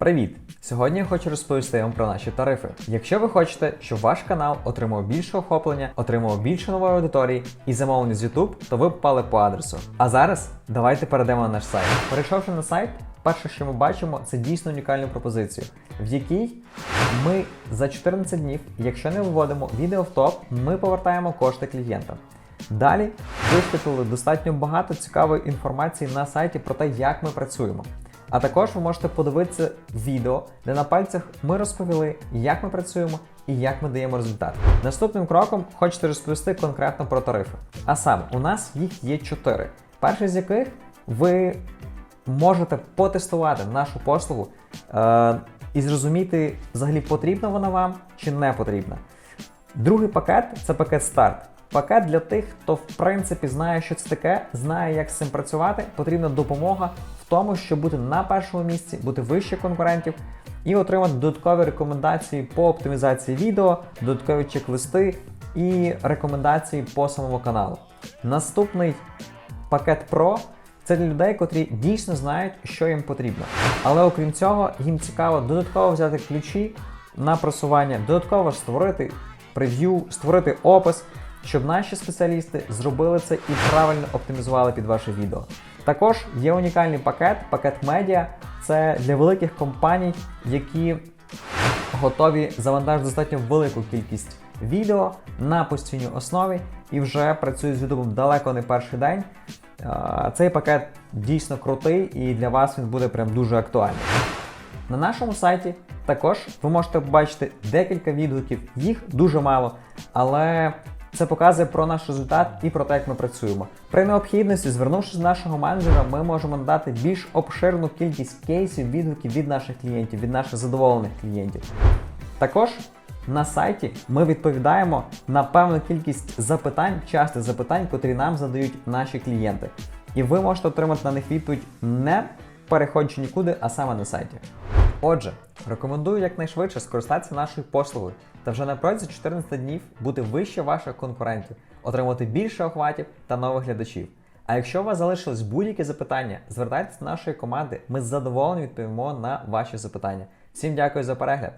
Привіт! Сьогодні я хочу розповісти вам про наші тарифи. Якщо ви хочете, щоб ваш канал отримав більше охоплення, отримав більше нової аудиторії і замовлення з YouTube, то ви попали по адресу. А зараз давайте перейдемо на наш сайт. Перейшовши на сайт, перше, що ми бачимо, це дійсно унікальну пропозицію, в якій ми за 14 днів, якщо не виводимо відео в топ, ми повертаємо кошти клієнтам. Далі висвітлили достатньо багато цікавої інформації на сайті про те, як ми працюємо. А також ви можете подивитися відео, де на пальцях ми розповіли, як ми працюємо і як ми даємо результат. Наступним кроком хочете розповісти конкретно про тарифи. А саме, у нас їх є чотири. Перший з яких ви можете потестувати нашу послугу е- і зрозуміти, взагалі потрібна вона вам чи не потрібна. Другий пакет це пакет старт. Пакет для тих, хто в принципі знає, що це таке, знає, як з цим працювати. Потрібна допомога тому, щоб бути на першому місці, бути вище конкурентів і отримати додаткові рекомендації по оптимізації відео, додаткові чек-листи і рекомендації по самому каналу. Наступний пакет Pro це для людей, котрі дійсно знають, що їм потрібно. Але окрім цього, їм цікаво додатково взяти ключі на просування, додатково створити прев'ю, створити опис, щоб наші спеціалісти зробили це і правильно оптимізували під ваше відео. Також є унікальний пакет, пакет медіа. Це для великих компаній, які готові завантажити достатньо велику кількість відео на постійній основі і вже працюють з YouTube далеко не перший день. Цей пакет дійсно крутий і для вас він буде прям дуже актуальний. На нашому сайті також ви можете побачити декілька відгуків, їх дуже мало, але це показує про наш результат і про те, як ми працюємо. При необхідності, звернувшись до нашого менеджера, ми можемо надати більш обширну кількість кейсів, відгуків від наших клієнтів, від наших задоволених клієнтів. Також на сайті ми відповідаємо на певну кількість запитань, частих запитань, котрі нам задають наші клієнти. І ви можете отримати на них відповідь не переходячи нікуди, а саме на сайті. Отже, рекомендую якнайшвидше скористатися нашою послугою та вже на протязі 14 днів бути вище ваших конкурентів, отримати більше охватів та нових глядачів. А якщо у вас залишились будь-які запитання, звертайтеся до нашої команди, ми з задоволенням відповімо на ваші запитання. Всім дякую за перегляд!